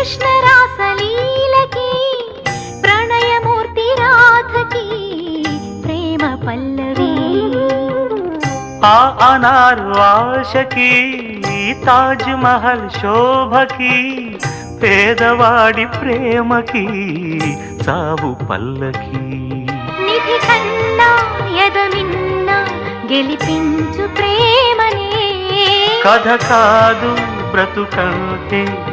కృష్ణ రాసలీలకి ప్రణయమూర్తి రాధకి ప్రేమ పల్లవి. ఆ అనారు ఆశకి తాజ్ మహల్ శోభకి పేదవాడి ప్రేమకి సావు పల్లకి. నిధి కన్నా ఎదమిన్న గెలిపించు ప్రేమనే. కథ కాదు బ్రతుకంటే